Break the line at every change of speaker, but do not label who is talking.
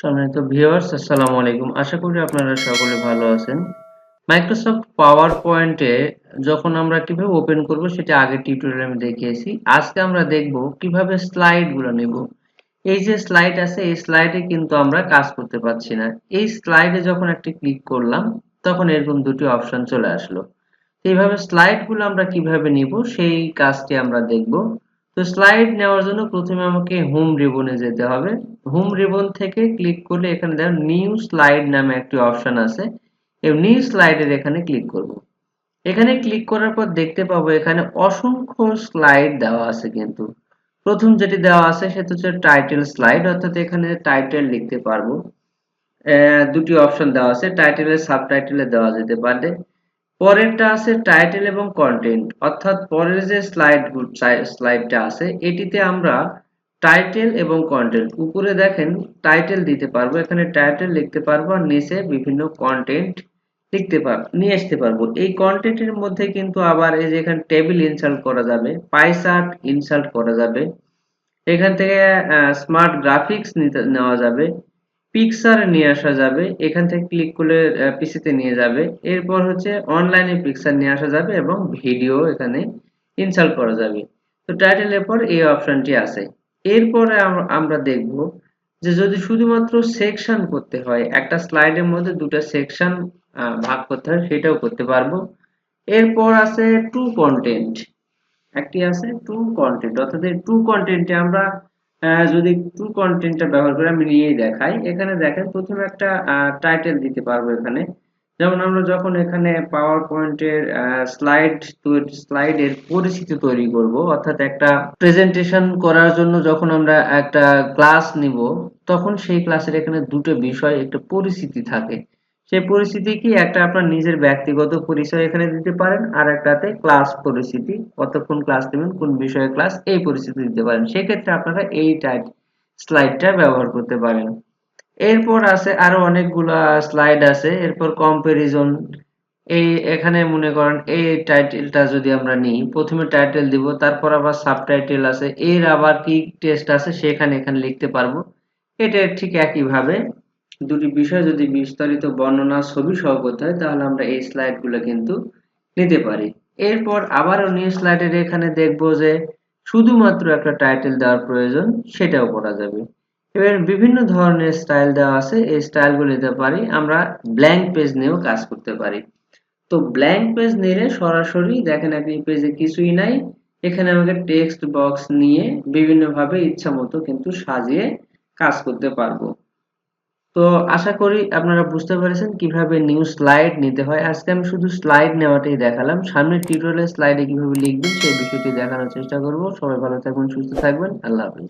সম্মানিত ভিউয়ার্স, আসসালামু আলাইকুম। আশা করি আপনারা সকলে ভালো আছেন। মাইক্রোসফট পাওয়ার পয়েন্টে যখন আমরা কীভাবে ওপেন করব, সেটা আগের টিউটোরিয়ালে আমি দেখিয়েছি। আজকে আমরা দেখব কীভাবে স্লাইডগুলো নেব। এই যে স্লাইড আছে, এই স্লাইডে কিন্তু আমরা কাজ করতে পারছি না। এই স্লাইডে যখন একটি ক্লিক করলাম, তখন এরকম দুটি অপশন চলে আসলো। এইভাবে স্লাইডগুলো আমরা কীভাবে নিব, সেই কাজটি আমরা দেখব। তো স্লাইড নেওয়ার জন্য প্রথমে আমাকে হোম রিবনে যেতে হবে। হোম রিবন থেকে ক্লিক করলে এখানে দেখো নিউ স্লাইড নামে একটি অপশন আছে। এই নিউ স্লাইডের এখানে ক্লিক করব। এখানে ক্লিক করার পর দেখতে পাবো এখানে অসংখ্য স্লাইড দেওয়া আছে কিন্তু। প্রথম যেটি দেওয়া আছে সেটা হচ্ছে টাইটেল স্লাইড অর্থাৎ এখানে টাইটেল লিখতে পারব। দুটি অপশন দেওয়া আছে। টাইটেলের সাবটাইটেলে দেওয়া যেতে পারে। পরেরটা আছে টাইটেল এবং কন্টেন্ট অর্থাৎ পরের যে স্লাইড স্লাইডটা আছে, এটিতে আমরা টাইটেল এবং কন্টেন্ট উপরে দেখেন টাইটেল দিতে পারব, এখানে টাইটেল লিখতে পারব, আর নিচে বিভিন্ন কন্টেন্ট লিখতে পারব নিয়ে আসতে পারব। এই কন্টেন্টের মধ্যে কিন্তু আবার এই যে এখানে টেবিল ইনসার্ট করা যাবে পাই চার্ট ইনসার্ট করা যাবে, এখান থেকে স্মার্ট গ্রাফিক্স নেওয়া যাবে। পিকচার নিয়ে আসা যাবে, এখান থেকে ক্লিক করলে পিসিতে নিয়ে যাবে। এরপর হচ্ছে অনলাইনে পিকচার নিয়ে আসা যাবে এবং ভিডিও এখানে ইনস্টল করা যাবে। তো টাইটেলের পর এই অপশনটি আছে। এরপরে আমরা দেখব যে যদি শুধুমাত্র সেকশন করতে হয়, একটা স্লাইডের মধ্যে দুটো সেকশন ভাগ করতে হয়, সেটাও করতে পারব। এরপর আছে টু কন্টেন্ট একটি আছে টু কন্টেন্ট অর্থাৎ টু কন্টেন্টে আমরা যদি টু কন্টেন্টটা ব্যবহার করে আমি নিয়েই দেখাই। এখানে দেখেন প্রথমে একটা টাইটেল দিতে পারব এখানে। যেমন আমরা যখন এখানে পাওয়ার পয়েন্টের স্লাইড স্লাইডের পরিচিতি তৈরি করব, অর্থাৎ একটা প্রেজেন্টেশন করার জন্য যখন আমরা একটা ক্লাস নিব, তখন সেই ক্লাসের এখানে দুটো বিষয়, একটা পরিচিতি থাকে। সেই পরিস্থিতি কি? একটা আপনার নিজের ব্যক্তিগত পরিচয় এখানে দিতে পারেন, আর একটাতে ক্লাস পরিস্থিতি, কতক্ষণ ক্লাস নেবেন, কোন বিষয়ে ক্লাস এই পরিস্থিতি দিতে পারেন। সেক্ষেত্রে আপনারা এই টাইপ স্লাইডটা ব্যবহার করতে পারেন। এরপর আছে আরও অনেকগুলো স্লাইড আছে। এরপর কম্পারিজন এই এখানে মনে করেন এই টাইটেলটা যদি আমরা নিই, প্রথমে টাইটেল দিব, তারপর আবার সাবটাইটেল আছে, এর আবার কি টেস্ট আছে সেখানে এখানে লিখতে পারব। এটা ঠিক একইভাবে দুটি বিষয় যদি বিস্তারিত বর্ণনা ছবি সহ করতে হয়, তাহলে আমরা এই স্লাইডগুলো কিন্তু নিতে পারি। এরপর আবারও নিউ স্লাইডের এখানে দেখব যে শুধুমাত্র একটা টাইটেল দেওয়ার প্রয়োজন, সেটাও করা যাবে। এবার বিভিন্ন ধরনের স্টাইল দেওয়া আছে, এই স্টাইলগুলো নিতে পারি, আমরা ব্ল্যাঙ্ক পেজ নিয়েও কাজ করতে পারি। তো ব্ল্যাঙ্ক পেজ নিলে সরাসরি দেখেন আপনি পেজে কিছুই নাই, এখানে আমাকে টেক্সট বক্স নিয়ে বিভিন্নভাবে ইচ্ছা মতো কিন্তু সাজিয়ে কাজ করতে পারব। তো আশা করি আপনারা বুঝতে পেরেছেন কীভাবে নিউ স্লাইড নিতে হয়। আজকে আমি শুধু স্লাইড নেওয়াটাই দেখালাম। সামনে টিউটোরিয়ালে স্লাইডে কীভাবে লিখবেন সেই বিষয়টি দেখানোর চেষ্টা করব। সবাই ভালো থাকবেন, সুস্থ থাকবেন। আল্লাহ হাফিজ।